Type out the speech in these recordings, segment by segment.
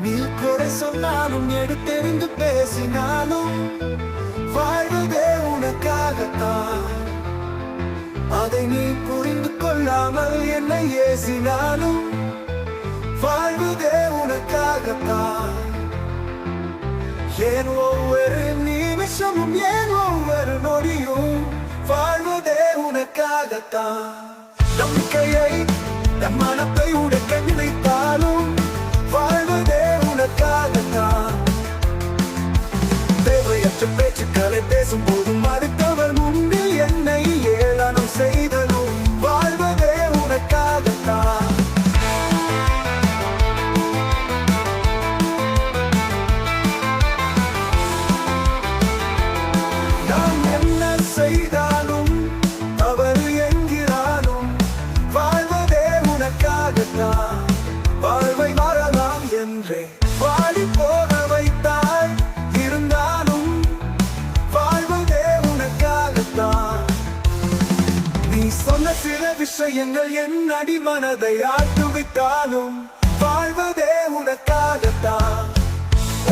நீ குறை சொன்னாலும் எடுத்தெறிந்து பேசினாலும் வாழ்வதே உனக்காகத்தான். அதை நீ புரிந்து கொள்ளாமல் என்னை ஏசினாலும் வாழ்வதே உனக்காகத்தான். ஏன் ஒவ்வொரு நிமிஷமும் ஏன் ஒவ்வொரு நொடியும் வாழ்வதே உனக்காகத்தான்? நம்பிக்கையை நம் மனத்தை உடைக்க நினைத்தாலும் தேவையற்ற பேச்சுக்களை பேசும் போதும் மறுத்தவர் முன்பில் என்னை ஏளனம் செய்தலும் வாழ்வதே உனக்காகத்தான். நாம் என்ன செய்தாலும் தவறு என்கிறாலும் வாழ்வதே உனக்காகத்தான். நீ சொன்ன சில விஷயங்கள் என் அடிமனதை ஆட்டுவிட்டாலும் வாழ்வதே உனக்காகத்தான்.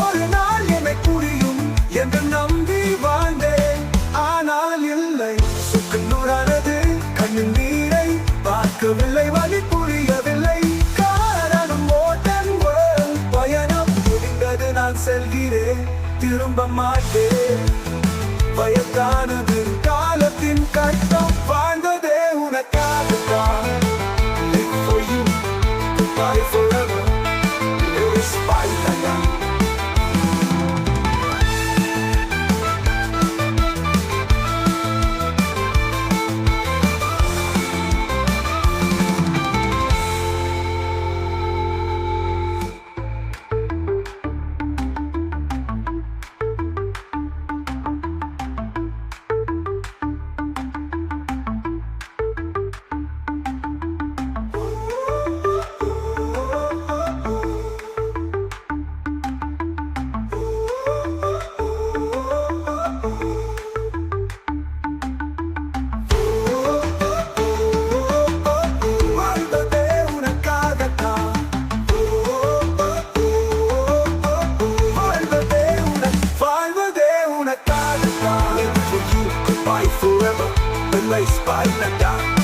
ஒரு நாள் என்னை புரியும் என்று நம்பி வாழ்ந்தேன். ஆனால் இல்லை சுக்கு நூறானது கண்ணின் நீரை பார்க்கவில்லை வழி புரியவில்லை. காரணம் ஓட்டன் பயணம் முடிந்தது நான் செல்கிறேன் திரும்ப மாட்டேன். பயத்தானது Baila, espalha, dá.